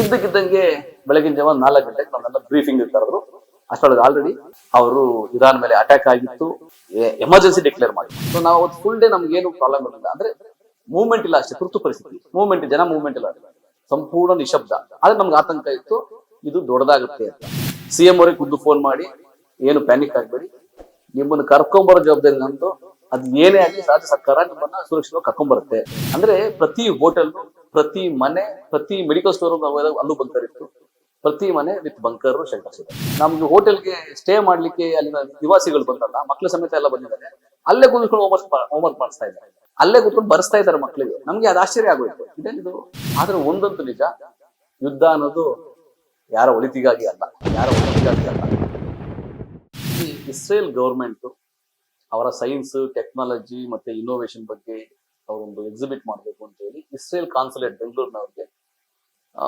ಇದ್ದಕ್ಕಿದ್ದಂಗೆ ಬೆಳಗಿನ ಜಾವ ನಾಲ್ಕು ಗಂಟೆಗೆ ನಮ್ಮೆಲ್ಲ ಬ್ರೀಫಿಂಗ್ ಕರೆದ್ರು ಅಷ್ಟೊಳಗೆ ಆಲ್ರೆಡಿ ಅವರು ಇರಾನ್ ಮೇಲೆ ಅಟ್ಯಾಕ್ ಆಗಿತ್ತು. ಎಮರ್ಜೆನ್ಸಿ ಡಿಕ್ಲೇರ್ ಮಾಡಿ ಸೊ ನಾವು ಅವತ್ತು ಫುಲ್ ಡೇ ನಮ್ಗೆ ಏನು ಪ್ರಾಬ್ಲಮ್ ಇರಲಿಲ್ಲ. ಅಂದ್ರೆ ಮೂವ್ಮೆಂಟ್ ಇಲ್ಲ ಅಷ್ಟೇ, ತುರ್ತು ಪರಿಸ್ಥಿತಿ. ಮೂವ್ಮೆಂಟ್ ಜನ ಮೂವ್ಮೆಂಟ್ ಇಲ್ಲ ಸಂಪೂರ್ಣ ನಿಶಬ್ದ. ಆದ್ರೆ ನಮ್ಗೆ ಆತಂಕ ಇತ್ತು. ಇದು ದೊಡ್ಡದಾಗುತ್ತೆ ಅಂತ. ಸಿ ಎಂ ಅವರಿಗೆ ಖುದ್ದು ಫೋನ್ ಮಾಡಿ, ಏನು ಪ್ಯಾನಿಕ್ ಆಗಬೇಡಿ. ನಿಮ್ಮನ್ನು ಕರ್ಕೊಂಬರೋ ಜವಾಬ್ದಾರಿ ನಂದು. ಅದ್ ಏನೇ ಆಗಲಿ, ರಾಜ್ಯ ಸರ್ಕಾರ ನಿಮ್ಮನ್ನ ಸುರಕ್ಷಿತವಾಗಿ ಕರ್ಕೊಂಬರುತ್ತೆ. ಅಂದ್ರೆ ಪ್ರತಿ ಹೋಟೆಲ್ ಪ್ರತಿ ಮನೆ, ಪ್ರತಿ ಮೆಡಿಕಲ್ ಸ್ಟೋರ್ ಅಲ್ಲೂ ಬಂಕರ್ ಇತ್ತು. ಪ್ರತಿ ಮನೆ ವಿತ್ ಬಂಕರ್ ಶೆಲ್ಟರ್ಸ್ ಇದೆ ನಮ್ಗೆ ಹೋಟೆಲ್ಗೆ ಸ್ಟೇ ಮಾಡ್ಲಿಕ್ಕೆ ಅಲ್ಲಿನ ನಿವಾಸಿಗಳು ಬಂದಲ್ಲ ಮಕ್ಕಳ ಸಮೇತ ಎಲ್ಲ ಬಂದಿದ್ದಾರೆ. ಅಲ್ಲೇ ಕೂತ್ಕೊಂಡು ಹೋಮ್ವರ್ಕ್ ಹೋಮ್ವರ್ಕ್ ಮಾಡಿಸ್ತಾ ಇದ್ದಾರೆ. ಅಲ್ಲೇ ಕೂತ್ಕೊಂಡು ಬರ್ಸ್ತಾ ಇದ್ದಾರೆ ಮಕ್ಕಳಿಗೆ ನಮ್ಗೆ ಅದು ಆಶ್ಚರ್ಯ ಆಗೋಯ್ತು. ಇದೇನಿದು ಆದ್ರೆ ಒಂದಂತೂ ನಿಜ, ಯುದ್ಧ ಅನ್ನೋದು ಯಾರ ಒಳಿತಿಗಾಗಿ ಅಲ್ಲ. ಯಾರ ಒಳಿತಿಗಾಗಿ ಅಲ್ಲ. ಈ ಇಸ್ರೇಲ್ ಗೌರ್ಮೆಂಟ್ ಅವರ ಸೈನ್ಸ್ ಟೆಕ್ನಾಲಜಿ ಮತ್ತೆ ಇನ್ನೋವೇಶನ್ ಬಗ್ಗೆ ಅವರೊಂದು ಎಕ್ಸಿಬಿಟ್ ಮಾಡಬೇಕು ಅಂತ ಇಸ್ರೇಲ್ ಕಾನ್ಸುಲೇಟ್ ಬೆಂಗಳೂರಿನವ್ರಿಗೆ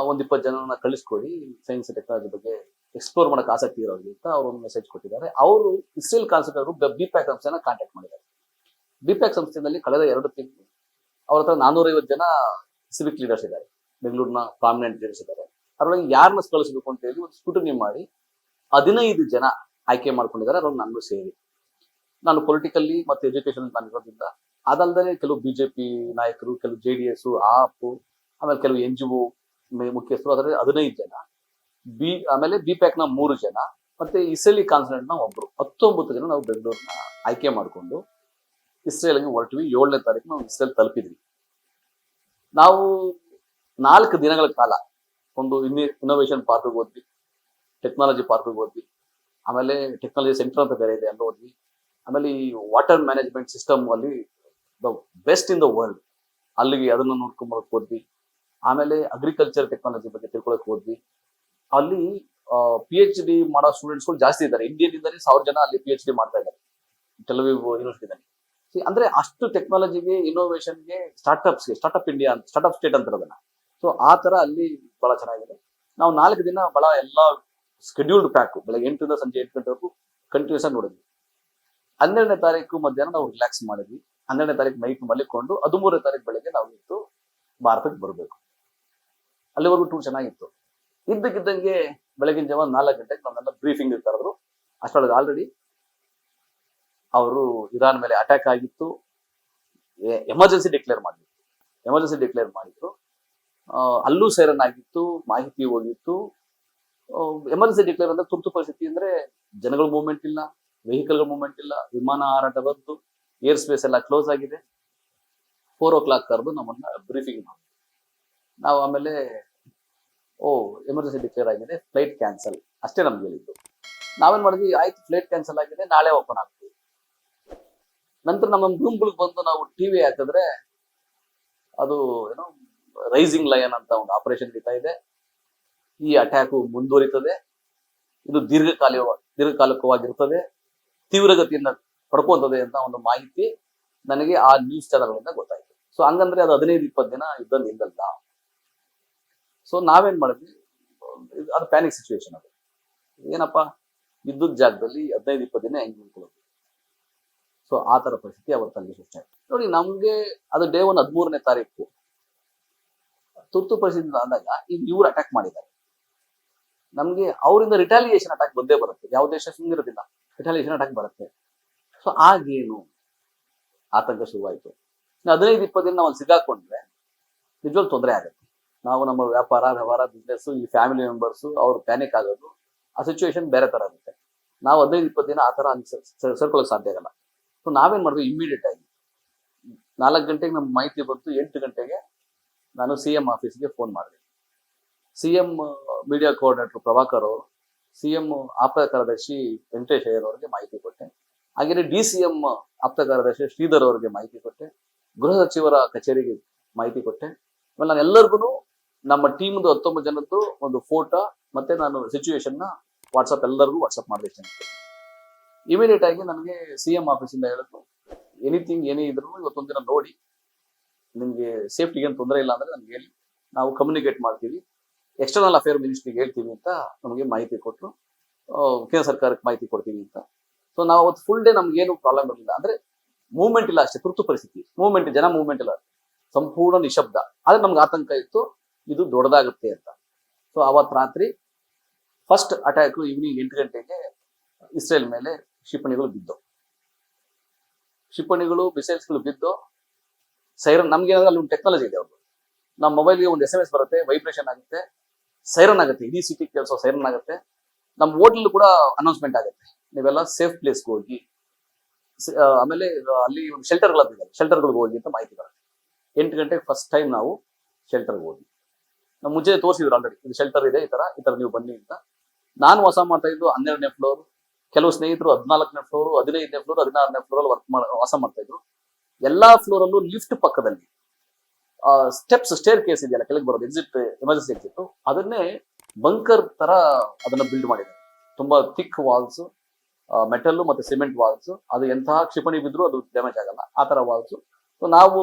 ಒಂದ್ ಇಪ್ಪತ್ತು ಜನನ ಕಳಿಸ್ಕೊಡಿ ಸೈನ್ಸ್ ಟೆಕ್ನಾಲಜಿ ಬಗ್ಗೆ ಎಕ್ಸ್ಪ್ಲೋರ್ ಮಾಡಕ್ ಆಸಕ್ತಿ ಇರೋರಿಗೆ ಅಂತ ಅವರು ಒಂದು ಮೆಸೇಜ್ ಕೊಟ್ಟಿದ್ದಾರೆ. ಅವರು ಇಸ್ರೇಲ್ ಕಾನ್ಸುಲೇಟ್ ಅವರು ಬಿಪ್ಯಾಕ್ ಸಂಸ್ಥೆನ ಕಾಂಟ್ಯಾಕ್ಟ್ ಮಾಡಿದ್ದಾರೆ. ಬಿಪ್ಯಾಕ್ ಸಂಸ್ಥೆಯಲ್ಲಿ ಕಳೆದ ಎರಡು ತಿಂಗಳು ಅವ್ರ ಹತ್ರ ನಾನೂರೈವತ್ತು ಜನ ಸಿವಿಕ್ ಲೀಡರ್ಸ್ ಇದ್ದಾರೆ. ಬೆಂಗಳೂರಿನ ಪ್ರಾಮಿನೆಂಟ್ ಲೀಡರ್ಸ್ ಇದ್ದಾರೆ. ಅದರೊಳಗೆ ಯಾರನ್ನ ಕಳಿಸ್ಬೇಕು ಅಂತ ಹೇಳಿ ಒಂದು ಸ್ಕೂಟನಿ ಮಾಡಿ ಹದಿನೈದು ಜನ ಆಯ್ಕೆ ಮಾಡ್ಕೊಂಡಿದ್ದಾರೆ. ಅದ್ರಲ್ಲಿ ನಾನು ಸೇರಿ. ನಾನು ಪೊಲಿಟಿಕಲ್ಲಿ ಮತ್ತೆ ಎಜುಕೇಶನ್ ನಾನು ಇರೋದ್ರಿಂದ ಅದಲ್ಲದೆ ಕೆಲವು ಬಿಜೆಪಿ ನಾಯಕರು, ಕೆಲವು ಜೆ ಡಿ ಎಸ್ ಆಪ್, ಆಮೇಲೆ ಕೆಲವು ಎನ್ ಜಿ ಒ ಮುಖ್ಯಸ್ಥರು ಅದರಲ್ಲಿ ಹದಿನೈದು ಜನ. ಬಿ, ಆಮೇಲೆ ಬಿ ಪ್ಯಾಕ್ನ ಮೂರು ಜನ, ಮತ್ತೆ ಇಸ್ರೇಲಿ ಕಾನ್ಸಲೆಂಟ್ನ ಒಬ್ರು. ಹತ್ತೊಂಬತ್ತು ಜನ ನಾವು ಬೆಂಗಳೂರಿನ ಆಯ್ಕೆ ಮಾಡಿಕೊಂಡು ಇಸ್ರೇಲ್ಗೆ ಹೊರಟಿವಿ. ಏಳನೇ ತಾರೀಕು ನಾವು ಇಸ್ರೇಲ್ ತಲುಪಿದ್ವಿ. ನಾವು ನಾಲ್ಕು ದಿನಗಳ ಕಾಲ ಒಂದು ಇನ್ನಿ ಇನ್ನೋವೇಷನ್ ಪಾರ್ಕ್ಗೆ ಹೋದ್ವಿ. ಟೆಕ್ನಾಲಜಿ ಪಾರ್ಕ್ಗೆ ಹೋದ್ವಿ. ಆಮೇಲೆ ಟೆಕ್ನಾಲಜಿ ಸೆಂಟರ್ ಅಂತ ಬೇರೆ ಇದೆ, ಅಲ್ಲಿ ಹೋದ್ವಿ. ಆಮೇಲೆ ಈ ವಾಟರ್ ಮ್ಯಾನೇಜ್ಮೆಂಟ್ ಸಿಸ್ಟಮ್ ಅಲ್ಲಿ ಬೆಸ್ಟ್ ಇನ್ ದ ವರ್ಲ್ಡ್ ಅಲ್ಲಿಗೆ ಅದನ್ನ ನೋಡ್ಕೊಂಬರಕ್ ಹೋದ್ವಿ. ಆಮೇಲೆ ಅಗ್ರಿಕಲ್ಚರ್ ಟೆಕ್ನಾಲಜಿ ಬಗ್ಗೆ ತಿಳ್ಕೊಳಕ್ ಹೋದ್ವಿ. ಅಲ್ಲಿ ಪಿ ಎಚ್ ಡಿ ಮಾಡೋ ಸ್ಟೂಡೆಂಟ್ಸ್ಗಳು ಜಾಸ್ತಿ ಇದ್ದಾರೆ. ಇಂಡಿಯನ್ ಇಂದಾನೆ ಸಾವಿರ ಜನ ಅಲ್ಲಿ ಪಿ ಎಚ್ ಡಿ ಮಾಡ್ತಾ ಇದ್ದಾರೆ. ಕೆಲವು ಯೂನಿವರ್ಸಿಟಿನಲ್ಲಿ ಅಂದ್ರೆ ಅಷ್ಟು ಟೆಕ್ನಾಲಜಿಗೆ ಇನ್ನೋವೇಷನ್ಗೆ ಸ್ಟಾರ್ಟ್ಅಪ್ಸ್ಗೆ ಸ್ಟಾರ್ಟ್ಅಪ್ ಇಂಡಿಯಾ ಅಂತ ಸ್ಟಾರ್ಟ್ಅಪ್ ಸ್ಟೇಟ್ ಅಂತಾರೆ ಅದನ್ನ ಸೊ ಆ ತರ ಅಲ್ಲಿ ಬಹಳ ಚೆನ್ನಾಗಿದೆ. ನಾವು ನಾಲ್ಕು ದಿನ ಬಹಳ ಎಲ್ಲ ಸ್ಕೆಡ್ಯೂಲ್ಡ್ ಪ್ಯಾಕ್ ಬೆಳಗ್ಗೆ ಎಂಟರಿಂದ ಸಂಜೆ ಎಂಟು ಗಂಟೆವರೆಗೂ ಕಂಟಿನ್ಯೂಸ್ ಆಗಿ ನೋಡಿದ್ವಿ. ಹನ್ನೆರಡನೇ ತಾರೀಕು ಮಧ್ಯಾಹ್ನ ನಾವು ರಿಲ್ಯಾಕ್ಸ್ ಮಾಡಿದ್ವಿ. ಹನ್ನೆರಡನೇ ತಾರೀಕು ನೈಟ್ ಮಲಿಕೊಂಡು ಹದಿಮೂರನೇ ತಾರೀಕು ಬೆಳಗ್ಗೆ ನಾವು ಇತ್ತು ಭಾರತಕ್ಕೆ ಬರಬೇಕು. ಅಲ್ಲಿವರೆಗೂ ಟೂರ್ ಚೆನ್ನಾಗಿತ್ತು. ಇದ್ದಕ್ಕಿದ್ದಂಗೆ ಬೆಳಗಿನ ಜಾವ ನಾಲ್ಕು ಗಂಟೆಗೆ ನಮ್ಮೆಲ್ಲ ಬ್ರೀಫಿಂಗ್ ಕರೆದ್ರು ಅಷ್ಟೊಳಗೆ ಆಲ್ರೆಡಿ ಅವರು ಇರಾನ್ ಮೇಲೆ ಅಟ್ಯಾಕ್ ಆಗಿತ್ತು. ಎಮರ್ಜೆನ್ಸಿ ಡಿಕ್ಲೇರ್ ಮಾಡಿದ್ರು. ಎಮರ್ಜೆನ್ಸಿ ಡಿಕ್ಲೇರ್ ಮಾಡಿದ್ರು. ಅಲ್ಲೂ ಸೇರನ್ ಆಗಿತ್ತು, ಮಾಹಿತಿ ಹೋಗಿತ್ತು. ಎಮರ್ಜೆನ್ಸಿ ಡಿಕ್ಲೇರ್ ಅಂದ್ರೆ ತುರ್ತು ಪರಿಸ್ಥಿತಿ ಅಂದ್ರೆ ಜನಗಳ ಮೂವ್ಮೆಂಟ್ ಇಲ್ಲ ವೆಹಿಕಲ್ಗಳ ಮೂವ್ಮೆಂಟ್ ಇಲ್ಲ, ವಿಮಾನ ಹಾರಾಟ ಬಂತು. ಏರ್ ಸ್ಪೇಸ್ ಎಲ್ಲ ಕ್ಲೋಸ್ ಆಗಿದೆ. ಫೋರ್ ಓ ಕ್ಲಾಕ್ ಕರೆದು ನಮ್ಮನ್ನ ಬ್ರೀಫಿಂಗ್ ಮಾಡಿ. ನಾವು ಆಮೇಲೆ, ಓ ಎಮರ್ಜೆನ್ಸಿ ಡಿಕ್ಲೇರ್ ಆಗಿದೆ ಫ್ಲೈಟ್ ಕ್ಯಾನ್ಸಲ್ ಅಷ್ಟೇ ನಮ್ಗೆ ಹೇಳಿದ್ದು. ನಾವೇನ್ ಮಾಡಿದ್ವಿ, ಆಯ್ತು ಫ್ಲೈಟ್ ಕ್ಯಾನ್ಸಲ್ ಆಗಿದೆ, ನಾಳೆ ಓಪನ್ ಆಗ್ತೀವಿ. ನಂತರ ನಮ್ಮ ರೂಮ್ಗಳಿಗೆ ಬಂದು ನಾವು ಟಿವಿ ಹಾಕಿದ್ರೆ ಅದು ಏನೋ ರೈಸಿಂಗ್ ಲಯನ್ ಅಂತ ಒಂದು ಆಪರೇಷನ್ ನಡೀತಾ ಇದೆ. ಈ ಅಟ್ಯಾಕ್ ಮುಂದುವರಿತದೆ. ಇದು ದೀರ್ಘಕಾಲ ದೀರ್ಘಕಾಲಿಕವಾಗಿರ್ತದೆ. ತೀವ್ರಗತಿಯನ್ನ ಪಡ್ಕೊಂತದೆ ಅಂತ ಒಂದು ಮಾಹಿತಿ ನನಗೆ ಆ ನ್ಯೂಸ್ ಚಾನಲ್ಗಳಿಂದ ಗೊತ್ತಾಯ್ತು. ಸೊ ಹಂಗಂದ್ರೆ ಅದು ಹದಿನೈದು, ಇಪ್ಪತ್ತು ದಿನ ಯುದ್ಧ ನಿಲ್ಲಲ್ಲ ಸೊ ನಾವೇನ್ ಮಾಡಿದ್ವಿ? ಅದು ಪ್ಯಾನಿಕ್ ಸಿಚುವೇಶನ್ ಅದು. ಏನಪ್ಪ? ಇದ್ದು ಜಾಗದಲ್ಲಿ ಹದಿನೈದು, ಇಪ್ಪತ್ತು ದಿನ ಹೆಂಗ್ ನಿಂತ್ಕೊಳ್ಳೋದು ಸೊ ಆ ತರ ಪರಿಸ್ಥಿತಿ ಅವತ್ತಲ್ಲಿ ಸೃಷ್ಟಿ ಆಯ್ತು. ನೋಡಿ, ನಮ್ಗೆ ಅದು ಡೇ ಒನ್ ಹದಿಮೂರನೇ ತಾರೀಕು. ತುರ್ತು ಪರಿಸ್ಥಿತಿ ಅಂದಾಗ ಈಗ ಇವ್ರು ಅಟ್ಯಾಕ್ ಮಾಡಿದ್ದಾರೆ. ನಮ್ಗೆ ಅವರಿಂದ ರಿಟಾಲಿಯೇಷನ್ ಅಟ್ಯಾಕ್ ಬಂದೇ ಬರುತ್ತೆ. ಯಾವ ದೇಶ ಸುಮ್ಮನಿರೋದಿಲ್ಲ ರಿಟಾಲಿಯೇಷನ್ ಅಟ್ಯಾಕ್ ಬರುತ್ತೆ. ಸೊ ಆಗೇನು ಆತಂಕ ಶುರುವಾಯಿತು. ಹದಿನೈದು, ಇಪ್ಪತ್ತು ದಿನ ನಾವು ಅಲ್ಲಿ ಸಿಗಾಕೊಂಡ್ರೆ ನಿಜವಾಗ್ ತೊಂದರೆ ಆಗುತ್ತೆ. ನಾವು ನಮ್ಮ ವ್ಯಾಪಾರ, ವ್ಯವಹಾರ ಬಿಸ್ನೆಸ್ ಈ ಫ್ಯಾಮಿಲಿ ಮೆಂಬರ್ಸ್ ಅವ್ರು ಪ್ಯಾನಿಕ್ ಆಗೋದು, ಆ ಸಿಚುವೇಶನ್ ಬೇರೆ ತರ ಆಗುತ್ತೆ. ನಾವು ಹದಿನೈದು, ಇಪ್ಪತ್ತು ದಿನ ಆ ತರ ಸರ್ಕೊಳ್ಳೋಕೆ ಸಾಧ್ಯ ಆಗಲ್ಲ. ಸೊ ನಾವೇನ್ ಮಾಡಿದ್ವಿ ಇಮಿಡಿಯೇಟ್ ಆಗಿ? ನಾಲ್ಕು ಗಂಟೆಗೆ ನಮ್ಮ ಮಾಹಿತಿ ಬಂತು, ಎಂಟು ಗಂಟೆಗೆ ನಾನು ಸಿ ಎಂ ಆಫೀಸ್ಗೆ ಫೋನ್ ಮಾಡಿದೆ. C M media coordinator Prabhakar ಅವರು ಸಿ ಎಂ ಆಪ್ತ ಕಾರ್ಯದರ್ಶಿ ವೆಂಕಟೇಶ್ ಅಯ್ಯರ್ ಅವರಿಗೆ ಮಾಹಿತಿ ಕೊಟ್ಟೆ. ಹಾಗೆಯೇ ಡಿ ಸಿ ಎಂ ಆಪ್ತ ಕಾರ್ಯದರ್ಶಿ ಶ್ರೀಧರ್ ಅವರಿಗೆ ಮಾಹಿತಿ ಕೊಟ್ಟೆ. ಗೃಹ ಸಚಿವರ ಕಚೇರಿಗೆ ಮಾಹಿತಿ ಕೊಟ್ಟೆ. ಆಮೇಲೆ ನಾನು ಎಲ್ಲರಿಗೂ ನಮ್ಮ ಟೀಮ್ದು ಹತ್ತೊಂಬತ್ತು ಜನದ್ದು ಒಂದು ಫೋಟೋ ಮತ್ತೆ ನಾನು ಸಿಚುವೇಶನ್ನ ವಾಟ್ಸಪ್ ಎಲ್ಲರಿಗೂ ವಾಟ್ಸಪ್ ಮಾಡಿದೆ ಇಮಿಡಿಯೇಟ್ ಆಗಿ ನನಗೆ ಸಿ ಎಂ ಆಫೀಸಿಂದ ಹೇಳಿದ್ರು ಎನಿಥಿಂಗ್ ಏನೇ ಇದ್ರು ಇವತ್ತೊಂದು ದಿನ ನೋಡಿ. ನಿಮಗೆ ಸೇಫ್ಟಿಗೆ ಏನು ತೊಂದರೆ ಇಲ್ಲ ಅಂದ್ರೆ ನಮ್ಗೆ ಹೇಳಿ. ನಾವು ಕಮ್ಯುನಿಕೇಟ್ ಮಾಡ್ತೀವಿ. ಎಕ್ಸ್ಟರ್ನಲ್ ಅಫೇರ್ ಮಿನಿಸ್ಟ್ರಿಗೆ ಹೇಳ್ತೀವಿ ಅಂತ ನಮಗೆ ಮಾಹಿತಿ ಕೊಟ್ಟರು ಕೇಂದ್ರ ಸರ್ಕಾರಕ್ಕೆ ಮಾಹಿತಿ ಕೊಡ್ತೀವಿ ಅಂತ. ಸೊ ನಾವು ಅವತ್ತು ಫುಲ್ ಡೇ ನಮ್ಗೆ ಏನು ಪ್ರಾಬ್ಲಮ್ ಇರಲಿಲ್ಲ. ಅಂದ್ರೆ ಮೂವ್ಮೆಂಟ್ ಇಲ್ಲ ಅಷ್ಟೇ, ತುರ್ತು ಪರಿಸ್ಥಿತಿ. ಮೂವ್ಮೆಂಟ್ ಜನ ಮೂವ್ಮೆಂಟ್ ಇಲ್ಲ. ಸಂಪೂರ್ಣ ನಿಶಬ್ದ. ಆದ್ರೆ ನಮ್ಗೆ ಆತಂಕ ಇತ್ತು, ಇದು ದೊಡ್ಡದಾಗುತ್ತೆ ಅಂತ. ಸೊ ಅವತ್ ರಾತ್ರಿ ಫಸ್ಟ್ ಅಟ್ಯಾಕ್ ಈವ್ನಿಂಗ್ ಎಂಟು ಗಂಟೆಗೆ ಇಸ್ರೇಲ್ ಮೇಲೆ ಕ್ಷಿಪಣಿಗಳು ಬಿದ್ದು ಕ್ಷಿಪಣಿಗಳು ಮಿಸೈಲ್ಸ್ಗಳು ಬಿದ್ದು ಸೈರನ್ ನಮ್ಗೆ ಏನಾದ್ರೆ ಅಲ್ಲಿ ಒಂದು ಟೆಕ್ನಾಲಜಿ ಇದೆ ಅವ್ರದ್ದು ನಮ್ಮ ಮೊಬೈಲ್ಗೆ ಒಂದು ಎಸ್ ಎಂ ಎಸ್ ಬರುತ್ತೆ ವೈಬ್ರೇಷನ್ ಆಗುತ್ತೆ ಸೈರನ್ ಆಗುತ್ತೆ. ಇಡೀ ಸಿಟಿ ಕೆಲಸ ಸೈರನ್ ಆಗುತ್ತೆ. ನಮ್ಮ ಹೋಟ್ಲ್ ಕೂಡ ಅನೌನ್ಸ್ಮೆಂಟ್ ಆಗುತ್ತೆ. ನೀವೆಲ್ಲ ಸೇಫ್ ಪ್ಲೇಸ್ಗೆ ಹೋಗಿ ಆಮೇಲೆ ಅಲ್ಲಿ ಒಂದು ಶೆಲ್ಟರ್ಗಳಿದೆ ಶೆಲ್ಟರ್ಗಳಿಗೆ ಹೋಗಿ ಅಂತ ಮಾಹಿತಿ ಬರುತ್ತೆ. ಎಂಟು ಗಂಟೆಗೆ ಫಸ್ಟ್ ಟೈಮ್ ನಾವು ಶೆಲ್ಟರ್ಗೆ ಹೋಗಿ ನಾವು ಮುಂಚೆ ತೋರಿಸಿದ್ರು ಆಲ್ರೆಡಿ ಇದು ಶೆಲ್ಟರ್ ಇದೆ, ಈ ತರ ಈ ತರ ನೀವು ಬನ್ನಿ ಅಂತ. ನಾನು ವಾಸ ಮಾಡ್ತಾ ಇದ್ದು ಹನ್ನೆರಡನೇ ಫ್ಲೋರ್ ಕೆಲವು ಸ್ನೇಹಿತರು ಹದಿನಾಲ್ಕನೇ ಫ್ಲೋರ್ ಹದಿನೈದನೇ ಫ್ಲೋರ್ ಹದಿನಾರನೇ ಫ್ಲೋರ್ ಅಲ್ಲಿ ವರ್ಕ್ ಮಾಡ, ವಾಸ ಮಾಡ್ತಾ ಇದ್ರು. ಎಲ್ಲಾ ಫ್ಲೋರ್ ಅಲ್ಲೂ ಲಿಫ್ಟ್ ಪಕ್ಕದಲ್ಲಿ ಸ್ಟೆಪ್ಸ್ ಸ್ಟೇರ್ ಕೇಸ್ ಇದೆಯಲ್ಲ, ಕೆಳಗೆ ಬರೋದು ಎಕ್ಸಿಟ್ ಎಮರ್ಜೆನ್ಸಿ ಎಕ್ಸಿಟ್ ಅದನ್ನೇ ಬಂಕರ್ ತರ ಅದನ್ನ ಬಿಲ್ಡ್ ಮಾಡಿದ್ದಾರೆ. ತುಂಬಾ ಥಿಕ್ ವಾಲ್ಸ್ ಮೆಟಲ್ ಮತ್ತೆ ಸಿಮೆಂಟ್ ವಾಲ್ಸ್ ಅದು ಎಂತಹ ಕ್ಷಿಪಣಿ ಬಿದ್ರು ಅದು ಡ್ಯಾಮೇಜ್ ಆಗಲ್ಲ. ಆ ತರ ವಾಲ್ಸ್ ಸೊ ನಾವು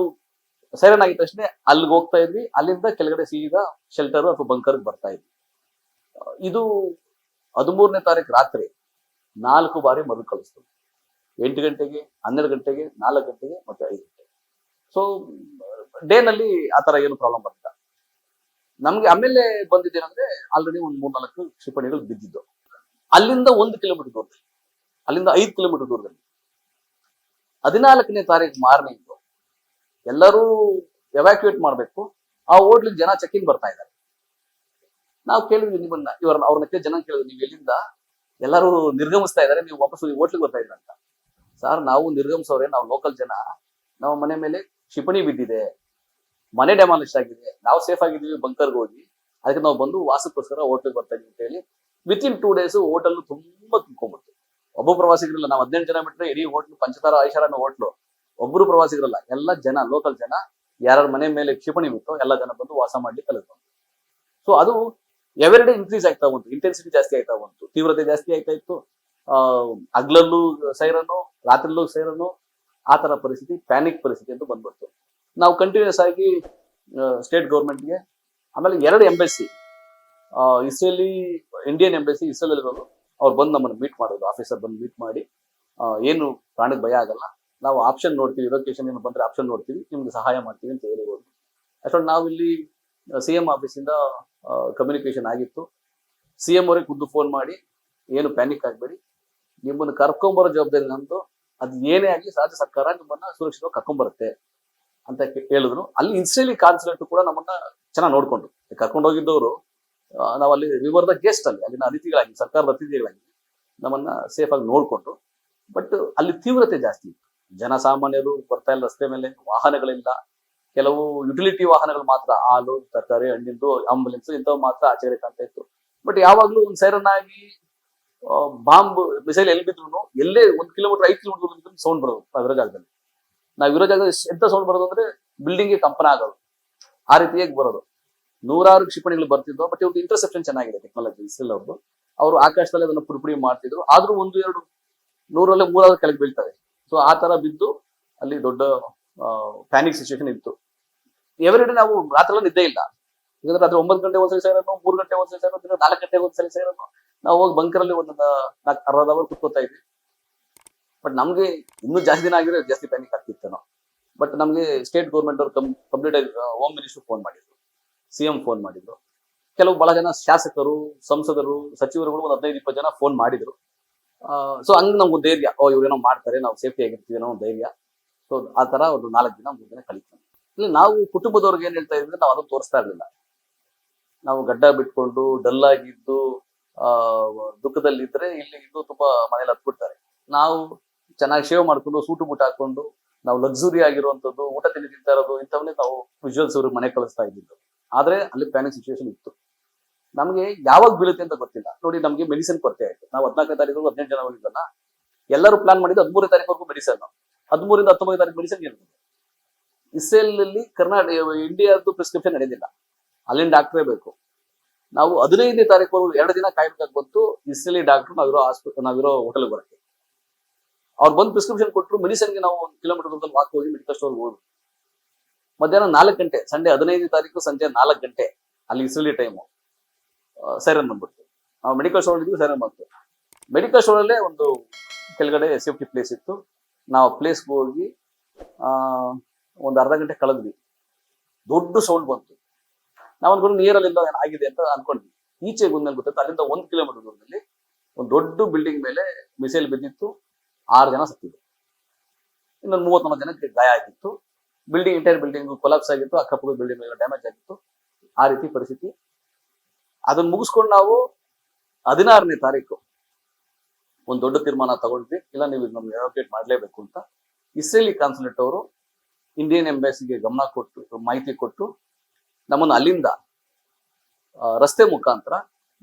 ಸೈರನ್ ಆಗಿದ ತಕ್ಷಣ ಅಲ್ಲಿಗೆ ಹೋಗ್ತಾ ಇದ್ವಿ. ಅಲ್ಲಿಂದ ಕೆಳಗಡೆ ಸೀದಾ ಶೆಲ್ಟರ್ ಅಥವಾ ಬಂಕರ್ ಬರ್ತಾ ಇದ್ವಿ. ಇದು ಹದಿಮೂರನೇ ತಾರೀಕು ರಾತ್ರಿ ನಾಲ್ಕು ಬಾರಿ ಮರು ಕಳಿಸ್ತು. ಎಂಟು ಗಂಟೆಗೆ, ಹನ್ನೆರಡು ಗಂಟೆಗೆ, ನಾಲ್ಕು ಗಂಟೆಗೆ ಮತ್ತೆ ಐದು ಗಂಟೆಗೆ. ಸೊ ಡೇನಲ್ಲಿ ಆ ತರ ಏನು ಪ್ರಾಬ್ಲಮ್ ಬರ್ತಿಲ್ಲ ನಮ್ಗೆ ಆಮೇಲೆ ಬಂದಿದ್ದೇನಂದ್ರೆ ಆಲ್ರೆಡಿ ಒಂದು ಮೂರ್ನಾಲ್ಕು ಕ್ಷಿಪಣಿಗಳು ಬಿದ್ದಿದ್ದು. ಅಲ್ಲಿಂದ ಒಂದು ಕಿಲೋಮೀಟರ್ ದೂರದಲ್ಲಿ ಅಲ್ಲಿಂದ ಐದು ಕಿಲೋಮೀಟರ್ ದೂರದಲ್ಲಿ. ಹದಿನಾಲ್ಕನೇ ತಾರೀಕು ಮಾರ್ನಿಂಗ್ ಎಲ್ಲರೂ ಎವ್ಯಾಕ್ಯುಯೇಟ್ ಮಾಡಬೇಕು. ಆ ಹೋಟ್ಲಿಗೆ ಜನ ಚೆಕ್ ಬರ್ತಾ ಇದ್ದಾರೆ. ನಾವು ಕೇಳಿದ್ವಿ ನಿಮ್ಮನ್ನ ಇವ್ರ ಅವ್ರನ್ನ ಜನ ಕೇಳಿದ್ವಿ ನೀವು ಎಲ್ಲಿಂದ? ಎಲ್ಲರೂ ನಿರ್ಗಮಿಸ್ತಾ ಇದ್ದಾರೆ, ನೀವು ವಾಪಸ್ ಹೋಟ್ಲಿಗೆ ಬರ್ತಾ ಇದ್ದಾರೆ ಅಂತ. ಸರ್ ನಾವು ನಿರ್ಗಮಿಸೋರೆ, ನಾವು ಲೋಕಲ್ ಜನ. ನಾವು ಮನೆ ಮೇಲೆ ಕ್ಷಿಪಣಿ ಬಿದ್ದಿದೆ. ಮನೆ ಡೆಮಾಲಿಶ್ ಆಗಿದೆ. ನಾವು ಸೇಫ್ ಆಗಿದ್ದೀವಿ ಬಂಕರ್ಗೆ ಹೋಗಿ. ಅದಕ್ಕೆ ನಾವು ಬಂದು ವಾಸಕ್ಕೋಸ್ಕರ ಹೋಟ್ಲಿಗೆ ಬರ್ತಾ ಇದೀವಿ ಅಂತ ಹೇಳಿ within two days hotel ತುಂಬಾ ತುಂಬ್ಕೊಂಡ್ಬಿಡ್ತು. ಒಬ್ಬ ಪ್ರವಾಸಿಗರಲ್ಲ. ನಾವು ಹದಿನೆಂಟು ಜನ ಬಿಟ್ಟರೆ ಇಡೀ ಹೋಟ್ಲು ಪಂಚತಾರ ಐಷಾರಾಮಿ ಹೋಟ್ಲು. ಒಬ್ರು ಪ್ರವಾಸಿಗರಲ್ಲ, ಎಲ್ಲ ಜನ ಲೋಕಲ್ ಜನ, ಯಾರ್ಯಾರ ಮನೆ ಮೇಲೆ ಕ್ಷಿಪಣಿ ಬಿತ್ತು ಎಲ್ಲ ಜನ ಬಂದು ವಾಸ ಮಾಡ್ಲಿಕ್ಕೆ ಕಲಿತು ಸೊ ಅದು ಎವರಿ ಡೇ ಇನ್ಕ್ರೀಸ್ ಆಗ್ತಾ ಬಂತು. ಇಂಟೆನ್ಸಿಟಿ ಜಾಸ್ತಿ ಆಗ್ತಾ ಬಂತು. ತೀವ್ರತೆ ಜಾಸ್ತಿ ಆಗ್ತಾ ಇತ್ತು. ಹಗ್ಲಲ್ಲೂ ಸೈರನ್ನು ರಾತ್ರಿಲ್ಲೂ ಸೈರನ್ನು ಆ ತರ ಪರಿಸ್ಥಿತಿ ಪ್ಯಾನಿಕ್ ಪರಿಸ್ಥಿತಿ ಅಂತ ಬಂದ್ಬಿಡ್ತು. ನಾವು ಕಂಟಿನ್ಯೂಸ್ ಆಗಿ ಸ್ಟೇಟ್ ಗೌರ್ಮೆಂಟ್ಗೆ ಆಮೇಲೆ ಎರಡು embassy Israeli Indian embassy Israel ಇರೋರು ಅವ್ರು ಬಂದು ನಮ್ಮನ್ನು ಮೀಟ್ ಮಾಡೋದು ಆಫೀಸರ್ ಬಂದು ಮೀಟ್ ಮಾಡಿ ಏನು ಪ್ರಾಣಕ್ಕೆ ಭಯ ಆಗಲ್ಲ. ನಾವು ಆಪ್ಷನ್ ನೋಡ್ತೀವಿ ಲೊಕೇಶನ್ ಏನು ಬಂದ್ರೆ ಆಪ್ಷನ್ ನೋಡ್ತೀವಿ, ನಿಮ್ಗೆ ಸಹಾಯ ಮಾಡ್ತೀವಿ ಅಂತ ಹೇಳಿಬೋದು ಅಷ್ಟೊಂದು ನಾವು ಇಲ್ಲಿ ಸಿ ಎಂ ಆಫೀಸಿಂದ ಕಮ್ಯುನಿಕೇಶನ್ ಆಗಿತ್ತು. ಸಿ ಎಂ ಅವರಿಗೆ ಖುದ್ದು ಫೋನ್ ಮಾಡಿ, ಏನು ಪ್ಯಾನಿಕ್ ಆಗಬೇಡಿ. ನಿಮ್ಮನ್ನು ಕರ್ಕೊಂಬರೋ ಜವಾಬ್ದಾರಿ ನಂದು. ಅದು ಏನೇ ಆಗಲಿ ರಾಜ್ಯ ಸರ್ಕಾರ ನಿಮ್ಮನ್ನ ಸುರಕ್ಷಿತವಾಗಿ ಕರ್ಕೊಂಬರುತ್ತೆ ಅಂತ ಹೇಳಿದ್ರು. ಅಲ್ಲಿ ಇಸ್ರೇಲಿ ಕಾನ್ಸುಲೇಟ್ ಕೂಡ ನಮ್ಮನ್ನ ಚೆನ್ನಾಗಿ ನೋಡ್ಕೊಂಡ್ರು. ಕರ್ಕೊಂಡು ಹೋಗಿದ್ದವರು ನಾವು ಅಲ್ಲಿ ದ ಗೆಸ್ಟ್ ಅಲ್ಲಿ, ಅಲ್ಲಿನ ಅತಿಥಿಗಳಾಗಿ, ಸರ್ಕಾರದ ಅತಿಥಿಗಳಾಗಿ ನಮ್ಮನ್ನ ಸೇಫ್ ಆಗಿ ನೋಡ್ಕೊಂಡ್ರು ಬಟ್ ಅಲ್ಲಿ ತೀವ್ರತೆ ಜಾಸ್ತಿ ಇತ್ತು. ಜನಸಾಮಾನ್ಯರು ಬರ್ತಾ ಇಲ್ಲ ರಸ್ತೆ ಮೇಲೆ, ವಾಹನಗಳಿಲ್ಲ. ಕೆಲವು ಯುಟಿಲಿಟಿ ವಾಹನಗಳು ಮಾತ್ರ, ಹಾಲು, ತರಕಾರಿ, ಹಣ್ಣಿಂದು ಆಂಬುಲೆನ್ಸ್ ಇಂಥವು ಮಾತ್ರ ಆಚರಣೆ ಕಾಣ್ತಾ ಇತ್ತು. ಬಟ್ ಯಾವಾಗ್ಲೂ ಒಂದು ಸೈರನ್ ಆಗಿ ಬಾಂಬ್ ಮಿಸೈಲ್ ಎಲ್ಲಿ ಬಿದ್ರು ಎಲ್ಲೇ ಒಂದು ಕಿಲೋಮೀಟರ್ ಐದು ಕಿಲೋಮೀಟರ್ ಸೌಂಡ್ ಬರೋದು ನಾವಿರೋ ಜಾಗದಲ್ಲಿ. ನಾವಿರೋ ಜಾಗದಲ್ಲಿ ಎಂತ ಸೌಂಡ್ ಬರೋದು ಅಂದ್ರೆ ಬಿಲ್ಡಿಂಗ್ ಕಂಪನ ಆಗೋದು. ಆ ರೀತಿಯಾಗಿ ಬರೋದು. ನೂರಾರು ಕ್ಷಿಪಣಿಗಳು ಬರ್ತಿದ್ವು ಬಟ್ ಇವ್ರದ್ದು ಇಂಟರ್ಸೆಪ್ಷನ್ ಚೆನ್ನಾಗಿದೆ ಟೆಕ್ನಾಲಜಿ ಇಸ್ರೇಲ್ ಅವ್ರದ್ದು ಅವರು ಆಕಾಶದಲ್ಲಿ ಅದನ್ನ ಪುಡಿಪುಡಿ ಮಾಡ್ತಿದ್ರು. ಆದ್ರೂ ಒಂದು, ಎರಡು ನೂರಲ್ಲೇ ಮೂರಾರು ಕೆಳಗೆ ಬೀಳ್ತವೆ. ಸೊ ಆ ತರ ಬಿದ್ದು ಅಲ್ಲಿ ದೊಡ್ಡ ಪ್ಯಾನಿಕ್ ಸಿಚುವೇಶನ್ ಇತ್ತು. ಎವ್ರಿ ಡೇ ನಾವು ರಾತ್ರಿ ನಿದ್ದೆ ಇಲ್ಲ. ಯಾಕಂದ್ರೆ ರಾತ್ರಿ ಒಂಬತ್ತು ಗಂಟೆ ಒಂದ್ಸಲಿ ಸೇರೋನು, ಮೂರು ಗಂಟೆ ಒಂದ್ಸಲಿ ಸೇರೋನು ತಿರ್ಗಾ ನಾಲ್ಕು ಗಂಟೆ ಒಂದ್ಸಲಿ ಸೇರೋನು. ನಾವು ಹೋಗಿ ಬಂಕರಲ್ಲಿ ಒಂದೊಂದು ನಾಲ್ಕು, ಅರ್ಧ ಅವರ್ ಕುತ್ಕೋತಾ ಇದ್ವಿ. ಬಟ್ ನಮ್ಗೆ ಇನ್ನೂ ಜಾಸ್ತಿ ದಿನ ಆಗಿದ್ರೆ ಜಾಸ್ತಿ ಪ್ಯಾನಿಕ್ ಆಗ್ತಿತ್ತೇನೋ ಬಟ್ ನಮ್ಗೆ ಸ್ಟೇಟ್ ಗೌರ್ಮೆಂಟ್ ಅವರು ಕಂಪ್ಲೀಟ್ ಆಗಿ ಹೋಮ್ ಮಿನಿಸ್ಟರ್ ಫೋನ್ ಮಾಡಿದ್ರು. ಸಿ ಎಂ ಫೋನ್ ಮಾಡಿದ್ರು. ಕೆಲವು ಬಹಳ ಜನ ಶಾಸಕರು, ಸಂಸದರು, ಸಚಿವರುಗಳು ಒಂದು ಹದಿನೈದು, ಇಪ್ಪತ್ತು ಜನ ಫೋನ್ ಮಾಡಿದ್ರು. ಸೊ ಹಂಗ್ ನಮ್ಗೆ ಧೈರ್ಯ. ಓ ಇವ್ರೇನೋ ಮಾಡ್ತಾರೆ, ನಾವು ಸೇಫ್ಟಿ ಆಗಿರ್ತೀವಿ ಅನ್ನೋ ಒಂದು ಧೈರ್ಯ. ಸೊ ಆ ತರ ಒಂದು ನಾಲ್ಕು ದಿನ, ಮೂರು ದಿನ ಕಳೀತೀವಿ ಇಲ್ಲಿ, ನಾವು ಕುಟುಂಬದವ್ರಿಗೆ ಏನ್ ಹೇಳ್ತಾ ಇದ್ರೆ ನಾವು ಅದನ್ನು ತೋರಿಸ್ತಾ ಇರ್ಲಿಲ್ಲ. ನಾವು ಗಡ್ಡ ಬಿಟ್ಕೊಂಡು, ಡಲ್ ಆಗಿದ್ದು, ಆ ದುಃಖದಲ್ಲಿ ಇದ್ರೆ ಇಲ್ಲಿ ಇದ್ದು ತುಂಬಾ ಮನೇಲಿ ಹತ್ಬಿಡ್ತಾರೆ. ನಾವು ಚೆನ್ನಾಗಿ ಶೇವ್ ಮಾಡ್ಕೊಂಡು, ಸೂಟು ಬೂಟ್ ಹಾಕೊಂಡು, ನಾವು ಲಕ್ಸುರಿ ಆಗಿರುವಂತದ್ದು ಊಟ ತಿಂಡಿ ತಿಂತಾ ಇರೋದು ಇಂಥವನ್ನೇ ನಾವು ವಿಜುವಲ್ಸ್ ಅವ್ರಿಗೆ ಮನೆ ಕಳಿಸ್ತಾ ಇದ್ದಿದ್ದು. ಆದ್ರೆ ಅಲ್ಲಿ ಪ್ಯಾನಿಕ್ ಸಿಚುವೇಶನ್ ಇತ್ತು. ನಮಗೆ ಯಾವಾಗ ಬೀಳುತ್ತೆ ಅಂತ ಗೊತ್ತಿಲ್ಲ. ನೋಡಿ, ನಮಗೆ ಮೆಡಿಸಿನ್ ಕೊರತೆ ಆಯ್ತು. ನಾವು ಹದಿನಾಲ್ಕನೇ ತಾರೀಕು ಹದಿನೆಂಟು ಜನ ಹೋಗಿದ್ದಲ್ಲ ಎಲ್ಲರೂ ಪ್ಲಾನ್ ಮಾಡಿದ್ದು ಹದಿಮೂರನೇ ತಾರೀಕು ಮೆಡಿಸನ್ ಹದಿಮೂರಿಂದ ಹತ್ತೊಂಬತ್ತು ತಾರೀಕು ಮೆಡಿಸಿನ್ ಇರ್ತದೆ ಇಸ್ರೇಲ್ನಲ್ಲಿ ಕರ್ನಾಟಕ ಇಂಡಿಯಾದ್ದು ಪ್ರಿಸ್ಕ್ರಿಪ್ಷನ್ ನಡೆದಿಲ್ಲ. ಅಲ್ಲಿನ ಡಾಕ್ಟ್ರೇ ಬೇಕು. ನಾವು ಹದಿನೈದನೇ ತಾರೀಕು ಎರಡು ದಿನ ಕಾಯ್ಬೇಕಾಗಿ ಬಂತು. ಇಸ್ರೇಲಿ ಡಾಕ್ಟರ್ ನಾವಿರೋ ಆಸ್ಪತ್ರೆ ನಾವಿರೋ ಹೋಟೆಲ್ ಬರಕ್ಕೆ. ಅವ್ರು ಬಂದು ಪ್ರಿಸ್ಕ್ರಿಪ್ಷನ್ ಕೊಟ್ಟರು ಮೆಡಿಸನ್ಗೆ ನಾವು ಒಂದು ಕಿಲೋಮೀಟರ್ ದೂರದಲ್ಲಿ ವಾಕ್ ಹೋಗಿ ಮೆಡಿಕಲ್ ಸ್ಟೋರ್ ಹೋಗಿ ಮಧ್ಯಾಹ್ನ ನಾಲ್ಕು ಗಂಟೆ, ಸಂಡೆ ಹದಿನೈದು ತಾರೀಕು, ಸಂಜೆ ನಾಲ್ಕು ಗಂಟೆ, ಅಲ್ಲಿ ಇಸ್ರೇಲಿ ಟೈಮು ಸೈರನ್ ಬಂದ್ಬಿಡ್ತು. ನಾವು ಮೆಡಿಕಲ್ ಸ್ಟೋರ್ ಇದ್ವಿ ಸೈರನ್ ಬಂತು. ಮೆಡಿಕಲ್ ಸ್ಟೋರಲ್ಲೇ ಒಂದು ಕೆಳಗಡೆ ಸೇಫ್ಟಿ ಪ್ಲೇಸ್ ಇತ್ತು. ನಾವು ಪ್ಲೇಸ್ಗೆ ಹೋಗಿ ಒಂದು ಅರ್ಧ ಗಂಟೆ ಕಳೆದ್ವಿ. ದೊಡ್ಡ ಸೌಂಡ್ ಬಂತು. ನಾವು ಅಂದ್ಕೊಂಡು ನೀರಲ್ಲಿ ಆಗಿದೆ ಅಂತ ಅನ್ಕೊಂಡ್ವಿ. ಈಚೆ ಬಂದ್ಮೇಲೆ ಗೊತ್ತಾಯ್ತು, ಅಲ್ಲಿಂದ ಒಂದು ಕಿಲೋಮೀಟರ್ ದೂರದಲ್ಲಿ ಒಂದು ದೊಡ್ಡ ಬಿಲ್ಡಿಂಗ್ ಮೇಲೆ ಮಿಸೈಲ್ ಬಿದ್ದಿತ್ತು. ಆರು ಜನ ಸತ್ತಿದ್ರು. ಇನ್ನೊಂದು ಮೂವತ್ತೊಂಬತ್ತು ಜನಕ್ಕೆ ಗಾಯ ಆಗಿತ್ತು. ಬಿಲ್ಡಿಂಗ್ ಇಂಟೈರ್ ಬಿಲ್ಡಿಂಗ್ ಕೊಲಾಪ್ಸ್ ಆಗಿತ್ತು ಅಕ್ಕಪಕ್ಕದ ಬಿಲ್ಡಿಂಗ್ ಎಲ್ಲ ಡ್ಯಾಮೇಜ್ ಆಗಿತ್ತು. ಆ ರೀತಿ ಪರಿಸ್ಥಿತಿ. ಅದನ್ನ ಮುಗಿಸ್ಕೊಂಡು ನಾವು ಹದಿನಾರನೇ ತಾರೀಕು ಒಂದು ದೊಡ್ಡ ತೀರ್ಮಾನ ತಗೊಂಡ್ವಿ. ಇಲ್ಲ, ನೀವು ನಮ್ಗೆ ಎವಾಕ್ಯುಯೇಟ್ ಮಾಡಲೇಬೇಕು ಅಂತ. ಇಸ್ರೇಲಿ ಕಾನ್ಸುಲೇಟ್ ಅವರು ಇಂಡಿಯನ್ ಎಂಬಾಸಿಗೆ ಗಮನ ಕೊಟ್ಟು, ಮಾಹಿತಿ ಕೊಟ್ಟು ನಮ್ಮನ್ನು ಅಲ್ಲಿಂದ ರಸ್ತೆ ಮುಖಾಂತರ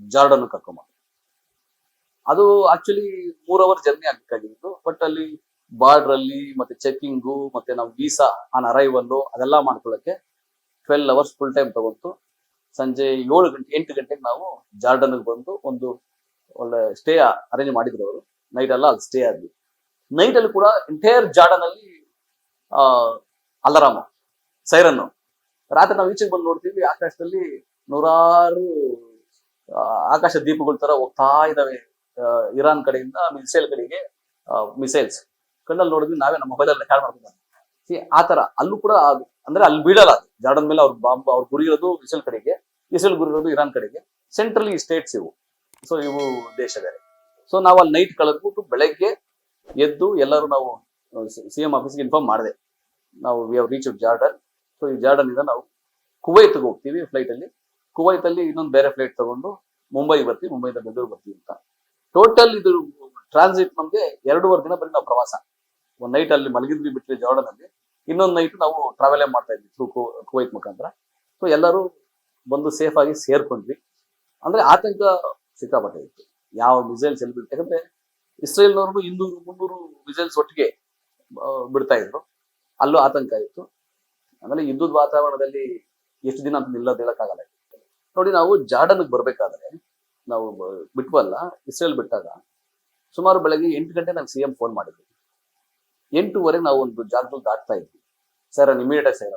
ಜಾರ್ಡನ್ ಕರ್ಕೊಂಬಂದ್ರು ಅದು ಆಕ್ಚುಲಿ ಮೂರ್ ಅವರ್ ಜರ್ನಿ ಆಗ್ಬೇಕಾಗಿತ್ತು. ಬಟ್ ಅಲ್ಲಿ ಬಾರ್ಡರ್ ಅಲ್ಲಿ ಮತ್ತೆ ಚೆಕಿಂಗು ಮತ್ತೆ ನಾವು ವೀಸಾ ಆನ್ ಅರೈವಲ್ ಅದೆಲ್ಲ ಮಾಡ್ಕೊಳ್ಳೋಕೆ ಟ್ವೆಲ್ ಅವರ್ಸ್ ಫುಲ್ ಟೈಮ್ ತಗೊಂತು ಸಂಜೆ ಏಳು ಗಂಟೆ, ಎಂಟು ಗಂಟೆಗೆ ನಾವು ಜಾರ್ಡನ್ಗೆ ಬಂದು ಒಂದು ಒಳ್ಳೆ ಸ್ಟೇ ಅರೇಂಜ್ ಮಾಡಿದ್ರು ಅವರು. ನೈಟ್ ಎಲ್ಲ ಅಲ್ಲಿ ಸ್ಟೇ ಆದ್ವಿ. ನೈಟ್ ಅಲ್ಲಿ ಕೂಡ ಎಂಟೈರ್ ಜಾರ್ಡನ್ ಅಲ್ಲಿ ಅಲಾರಾಮ ಸೈರನ್ನು ರಾತ್ರಿ ನಾವು ಈಚೆಗೆ ಬಂದು ನೋಡ್ತೀವಿ, ಆಕಾಶದಲ್ಲಿ ನೂರಾರು ಆಕಾಶ ದೀಪಗಳ ತರ ಹೋಗ್ತಾ ಇದಾವೆ. ಇರಾನ್ ಕಡೆಯಿಂದ, ಮಿಸೈಲ್ ಕಡೆಗೆ ಮಿಸೈಲ್ಸ್ ಕಣ್ಣಲ್ಲಿ ನೋಡಿದ್ವಿ, ನಾವೇ ನಮ್ಮ ಮೊಬೈಲ್ ಅಲ್ಲಿ ಹ್ಯಾಡ್ ಮಾಡ್ಕೊಂಡು ಆ ತರ ಅಲ್ಲೂ ಕೂಡ ಅದು, ಅಂದ್ರೆ ಅಲ್ಲಿ ಬೀಳಲ್ಲ ಜಾರ್ಡನ್ ಮೇಲೆ ಅವ್ರ ಬಾಂಬ್, ಅವ್ರ ಗುರಿ ಇರೋದು ಇಸ್ರೇಲ್ ಕಡೆಗೆ, ಇಸ್ರೇಲ್ ಗುರಿ ಇರೋದು ಇರಾನ್ ಕಡೆಗೆ. ಸೆಂಟ್ರಲಿ ಸ್ಟೇಟ್ಸ್ ಇವು. ಸೊ ಇವು ದೇಶ ಬೇರೆ. ಸೊ ನಾವು ಅಲ್ಲಿ ನೈಟ್ ಕಳೆದ್ಬಿಟ್ಟು ಬೆಳಗ್ಗೆ ಎದ್ದು ಎಲ್ಲರೂ ನಾವು ಸಿ ಎಂ ಆಫೀಸ್ಗೆ ಇನ್ಫಾರ್ಮ್ ಮಾಡಿದೆ. ನಾವು we have reach Jordan. So ಈ ಜಾರ್ಡನ್ ಇಂದ ನಾವು ಕುವೈತ್ಗೆ ಹೋಗ್ತೀವಿ ಫ್ಲೈಟ್ ಅಲ್ಲಿ. ಕುವೈತ್ ಅಲ್ಲಿ ಇನ್ನೊಂದು ಬೇರೆ ಫ್ಲೈಟ್ ತಗೊಂಡು ಮುಂಬೈ ಬರ್ತೀವಿ, ಮುಂಬೈಯಿಂದ ಬೆಂಗಳೂರು ಬರ್ತೀವಿ ಅಂತ. ಟೋಟಲ್ ಇದು ಟ್ರಾನ್ಸಿಟ್ ನಮ್ಗೆ ಎರಡೂವರೆ ದಿನ ಬರೀ ನಾವು ಪ್ರವಾಸ. ಒಂದ್ ನೈಟ್ ಅಲ್ಲಿ ಮಲಗಿದ್ವಿ ಬಿಟ್ವಿ ಜಾರ್ಡನ್ ಅಲ್ಲಿ ಇನ್ನೊಂದು ನೈಟ್ ನಾವು ಟ್ರಾವೆಲ್ ಮಾಡ್ತಾ ಇದ್ವಿ ಥ್ರೂ ಕುವೈತ್ ಮುಖಾಂತರ. ಸೊ ಎಲ್ಲರೂ ಬಂದು ಸೇಫ್ ಆಗಿ ಸೇರ್ಕೊಂಡ್ವಿ. ಅಂದ್ರೆ ಆತಂಕ ಸಿಕ್ಕಾಪಟ್ಟೆ ಇತ್ತು. ಯಾವ ಮಿಸೈಲ್ಸ್ ಎಲ್ಲಿ ಬಿಡ್ತು ಯಾಕಂದ್ರೆ ಇಸ್ರೇಲ್ನವ್ರು ಇನ್ನೂರು, ಮುನ್ನೂರು ಮಿಸೈಲ್ಸ್ ಒಟ್ಟಿಗೆ ಬಿಡ್ತಾ ಇದ್ರು. ಅಲ್ಲೂ ಆತಂಕ ಇತ್ತು. ಆಮೇಲೆ ಯುದ್ಧದ ವಾತಾವರಣದಲ್ಲಿ ಎಷ್ಟು ದಿನ ಅಂತ ನಿಲ್ಲೋದು ಹೇಳಕ್ಕಾಗಲ್ಲ. ನೋಡಿ, ನಾವು ಜಾರ್ಡನ್ಗೆ ಬರ್ಬೇಕಾದ್ರೆ, ನಾವು ಬಿಟ್ವಲ್ಲ, ಇಸ್ರೇಲ್ ಬಿಟ್ಟಾಗ, ಸುಮಾರು ಬೆಳಗ್ಗೆ ಎಂಟು ಗಂಟೆ ನಂಗೆ ಸಿ ಎಂ ಫೋನ್ ಮಾಡಿದ್ವಿ ಎಂಟೂವರೆಗೆ ನಾವು ಒಂದು ಜಾಗದಲ್ಲಿ ದಾಟ್ತಾ ಇದ್ವಿ. ಸರ್ ಇಮಿಡಿಯೇಟ್ ಆಗಿ ಸರ್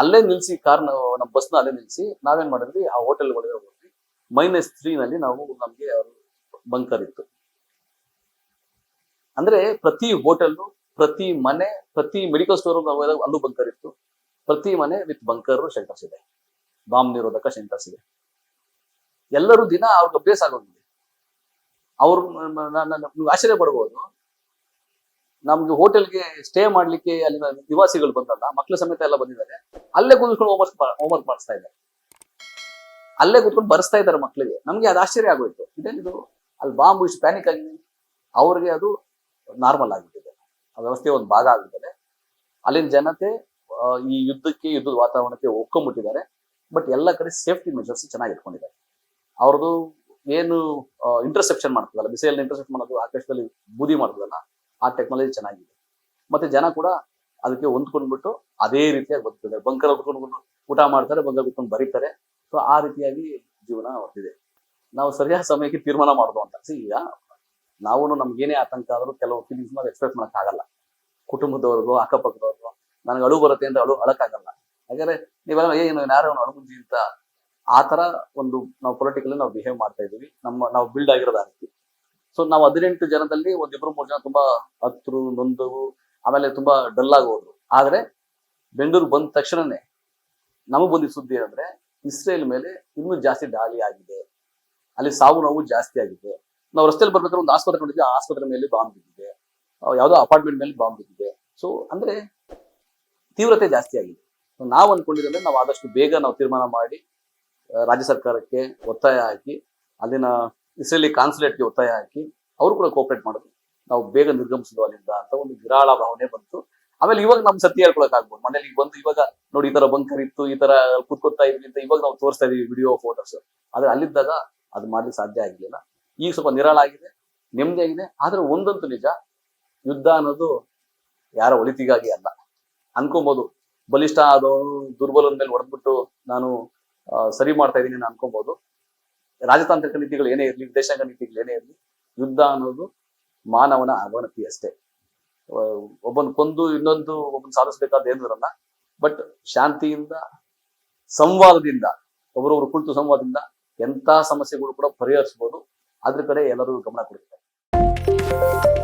ಅಲ್ಲೇ. ನಿಲ್ಸಿ ಕಾರ್ ನಮ್ಮ ಬಸ್ನ ಅಲ್ಲೇ ನಿಲ್ಸಿ ನಾವೇನ್ ಮಾಡಿದ್ವಿ? ಆ ಹೋಟೆಲ್ ಒಳಗೆ ಹೋದ್ವಿ. ಮೈನಸ್ ತ್ರೀ ನಲ್ಲಿ ನಾವು ನಮ್ಗೆ ಬಂಕರ್ ಇತ್ತು. ಅಂದ್ರೆ ಪ್ರತಿ ಹೋಟೆಲ್ ಪ್ರತಿ ಮನೆ, ಪ್ರತಿ ಮೆಡಿಕಲ್ ಸ್ಟೋರ್ ಅಲ್ಲೂ ಬಂಕರ್ ಇತ್ತು. ಪ್ರತಿ ಮನೆ ವಿತ್ ಬಂಕರ್ ಶೆಲ್ಟರ್ಸ್ ಇದೆ. ಬಾಂಬ್ ನಿರೋಧಕ ಶೆಲ್ಟರ್ಸ್ ಇದೆ. ಎಲ್ಲರೂ ದಿನ ಅವ್ರಿಗೆ ಅಭ್ಯಾಸ ಆಗೋಗಿದೆ. ಅವ್ರು ಆಶ್ಚರ್ಯ ಪಡ್ಬೋದು. ನಮ್ಗೆ ಹೋಟೆಲ್ಗೆ ಸ್ಟೇ ಮಾಡ್ಲಿಕ್ಕೆ ಅಲ್ಲಿನ ನಿವಾಸಿಗಳು ಬಂದಲ್ಲ ಮಕ್ಕಳ ಸಮೇತ ಎಲ್ಲ ಬಂದಿದ್ದಾರೆ. ಅಲ್ಲೇ ಕೂತ್ಕೊಂಡು ಹೋಮ್ವರ್ಕ್ ಹೋಮ್ವರ್ಕ್ ಮಾಡಿಸ್ತಾ ಇದ್ದಾರೆ. ಅಲ್ಲೇ ಕೂತ್ಕೊಂಡು ಬರ್ಸ್ತಾ ಇದ್ದಾರೆ ಮಕ್ಕಳಿಗೆ ನಮ್ಗೆ ಅದು ಆಶ್ಚರ್ಯ ಆಗೋಯ್ತು. ಇದೇನಿದು ಅಲ್ಲಿ ಬಾಂಬ್ ಇಷ್ಟು ಪ್ಯಾನಿಕ್ ಆಗಿ ಅವ್ರಿಗೆ ಅದು ನಾರ್ಮಲ್ ಆಗಿಬಿಟ್ಟಿದೆ. ಆ ವ್ಯವಸ್ಥೆ ಒಂದು ಭಾಗ ಆಗಿದ್ದಾರೆ ಅಲ್ಲಿನ ಜನತೆ ಈ ಯುದ್ಧಕ್ಕೆ, ಯುದ್ಧದ ವಾತಾವರಣಕ್ಕೆ ಒಪ್ಕೊಂಡ್ಬಿಟ್ಟಿದ್ದಾರೆ. ಬಟ್ ಎಲ್ಲ ಕಡೆ ಸೇಫ್ಟಿ ಮೆಜರ್ಸ್ ಚೆನ್ನಾಗಿ ಇಟ್ಕೊಂಡಿದ್ದಾರೆ. ಅವ್ರದ್ದು ಏನು ಇಂಟರ್ಸೆಪ್ಷನ್ ಮಾಡ್ತದಲ್ಲ ಬಿಸಿಯಲ್ಲಿ ಇಂಟರ್ಸೆಪ್ಟ್ ಮಾಡೋದು, ಆಕಾಶದಲ್ಲಿ ಬೂದಿ ಮಾಡ್ತದಲ್ಲ ಆ ಟೆಕ್ನಾಲಜಿ ಚೆನ್ನಾಗಿದೆ. ಮತ್ತೆ ಜನ ಕೂಡ ಅದಕ್ಕೆ ಹೊಂದ್ಕೊಂಡ್ಬಿಟ್ಟು ಅದೇ ರೀತಿಯಾಗಿ ಬದುಕಿದೆ ಬಂಕರ್ ಕುತ್ಕೊಂಡು ಊಟ ಮಾಡ್ತಾರೆ ಬಂಕರ್ ಕುತ್ಕೊಂಡು ಬರೀತಾರೆ. ಸೊ ಆ ರೀತಿಯಾಗಿ ಜೀವನ ಹೊರಟಿದೆ ನಾವು ಸರಿಯಾದ ಸಮಯಕ್ಕೆ ತೀರ್ಮಾನ ಮಾಡೋದು ಅಂತ. ಈಗ ನಾವು ನಮ್ಗೇನೇ ಆತಂಕ ಆದರೂ ಕೆಲವು ಫೀಲಿಂಗ್ಸ್ ನಾವು ಎಕ್ಸ್ಪ್ರೆಸ್ ಮಾಡಕ್ ಆಗಲ್ಲ ಕುಟುಂಬದವ್ರಿಗೂ ಅಕ್ಕಪಕ್ಕದವ್ರಿಗೂ ನನಗೆ ಅಳು ಬರುತ್ತೆ ಅಂತ ಅಳು ಅಳಕ್ಕಾಗಲ್ಲ. ಯಾಕಂದ್ರೆ ನೀವೆಲ್ಲ ಏನು ಯಾರೋ ಅಳು ಮುಂಜಿ ಅಂತ. ಆ ಒಂದು ನಾವು ಪೊಲಿಟಿಕಲಿ ನಾವು ಬಿಹೇವ್ ಮಾಡ್ತಾ ಇದೀವಿ ನಮ್ಮ, ನಾವು ಬಿಲ್ಡ್ ಆಗಿರೋದು ರೀತಿ. ಸೊ ನಾವು ಹದಿನೆಂಟು ಜನದಲ್ಲಿ ಒಂದಿಬ್ರು ಮೂರು ಜನ ತುಂಬಾ ಹತ್ರು, ನೊಂದವು, ಆಮೇಲೆ ತುಂಬಾ ಡಲ್ ಆಗಿ ಆದ್ರೆ ಬೆಂಗಳೂರು ಬಂದ ತಕ್ಷಣನೇ ನಮಗ್ ಬಂದಿದ್ದ ಸುದ್ದಿ ಏನಂದ್ರೆ, ಇಸ್ರೇಲ್ ಮೇಲೆ ಇನ್ನೂ ಜಾಸ್ತಿ ದಾಳಿ ಆಗಿದೆ. ಅಲ್ಲಿ ಸಾವು ನೋವು ಜಾಸ್ತಿ ಆಗಿದೆ. ನಾವು ರಸ್ತೆಯಲ್ಲಿ ಬರ್ಬೇಕಾದ್ರೆ ಒಂದು ಆಸ್ಪತ್ರೆ ನೋಡಿದ್ವಿ, ಆ ಆಸ್ಪತ್ರೆ ಮೇಲೆ ಬಾಂಬ್ ಬಿದ್ದಿದೆ. ಯಾವುದೋ ಅಪಾರ್ಟ್ಮೆಂಟ್ ಮೇಲೆ ಬಾಂಬ್ ಬಿದ್ದಿದೆ. ಸೊ ಅಂದ್ರೆ ತೀವ್ರತೆ ಜಾಸ್ತಿ ಆಗಿದೆ. ನಾವು ಅನ್ಕೊಂಡಿದ್ರೆ ನಾವು ಆದಷ್ಟು ಬೇಗ ನಾವು ತೀರ್ಮಾನ ಮಾಡಿ ರಾಜ್ಯ ಸರ್ಕಾರಕ್ಕೆ ಒತ್ತಾಯ ಹಾಕಿ, ಅಲ್ಲಿನ ಇಸ್ರೇಲಿ ಕಾನ್ಸುಲೇಟ್ಗೆ ಒತ್ತಾಯ ಹಾಕಿ ಅವರು ಕೂಡ ಕೋಪರೇಟ್ ಮಾಡಿದ್ರು ನಾವು ಬೇಗ ನಿರ್ಗಮಿಸಿದ್ವು ಅಲ್ಲಿಂದ ಅಂತ ಒಂದು ವಿರಾಳ ಭಾವನೆ ಬಂತು. ಆಮೇಲೆ ಇವಾಗ ನಮ್ ಸತ್ಯ ಹೇಳ್ಕೊಳಕ್ ಆಗ್ಬೋದು. ಮನೇಲಿ ಬಂದು ಇವಾಗ ನೋಡಿ ಈ ತರ ಬಂಕರ್ ಇತ್ತು, ಈ ತರ ಕುತ್ಕೊತಾ ಇದ್ವಿ ಅಂತ ಇವಾಗ ನಾವು ತೋರಿಸ್ತಾ ಇದೀವಿ ವಿಡಿಯೋ ಫೋಟೋಸ್ ಆದ್ರೆ ಅಲ್ಲಿದ್ದಾಗ ಅದು ಮಾಡ್ಲಿಕ್ಕೆ ಸಾಧ್ಯ ಆಗಿಲ್ಲ ಈಗ ಸ್ವಲ್ಪ ನಿರಾಳ ಆಗಿದೆ, ನೆಮ್ಮದಿ ಆಗಿದೆ. ಆದ್ರೆ ಒಂದಂತೂ ನಿಜ, ಯುದ್ಧ ಅನ್ನೋದು ಯಾರ ಒಳಿತಿಗಾಗಿ ಅಲ್ಲ. ಅನ್ಕೊಬೋದು. ಬಲಿಷ್ಠ ಆದವನು ದುರ್ಬಲನ ಮೇಲೆ ಹೊಡೆದ್ಬಿಟ್ಟು ನಾನು ಸರಿ ಮಾಡ್ತಾ ಇದ್ದೀನಿ ನಾನು ಅನ್ಕೊಬಹುದು ರಾಜತಾಂತ್ರಿಕ ನೀತಿಗಳು ಏನೇ ಇರಲಿ, ವಿದೇಶಾಂಗ ನೀತಿಗಳು ಏನೇ ಇರಲಿ, ಯುದ್ಧ ಅನ್ನೋದು ಮಾನವನ ಅವನತಿ ಅಷ್ಟೇ. ಒಬ್ಬನ ಕೊಂದು ಇನ್ನೊಂದು ಒಬ್ಬನ್ ಸಾಧಿಸ್ಬೇಕಾದ ಏನು ಇರಲ್ಲ. ಬಟ್ ಶಾಂತಿಯಿಂದ, ಸಂವಾದದಿಂದ, ಒಬ್ಬರೊಬ್ರು ಕುಳಿತು ಸಂವಾದದಿಂದ ಎಂಥ ಸಮಸ್ಯೆಗಳು ಕೂಡ ಪರಿಹರಿಸಬಹುದು ಅದ್ರ ಕಡೆ ಎಲ್ಲರೂ ಗಮನ ಕೊಡ್ತಾರೆ.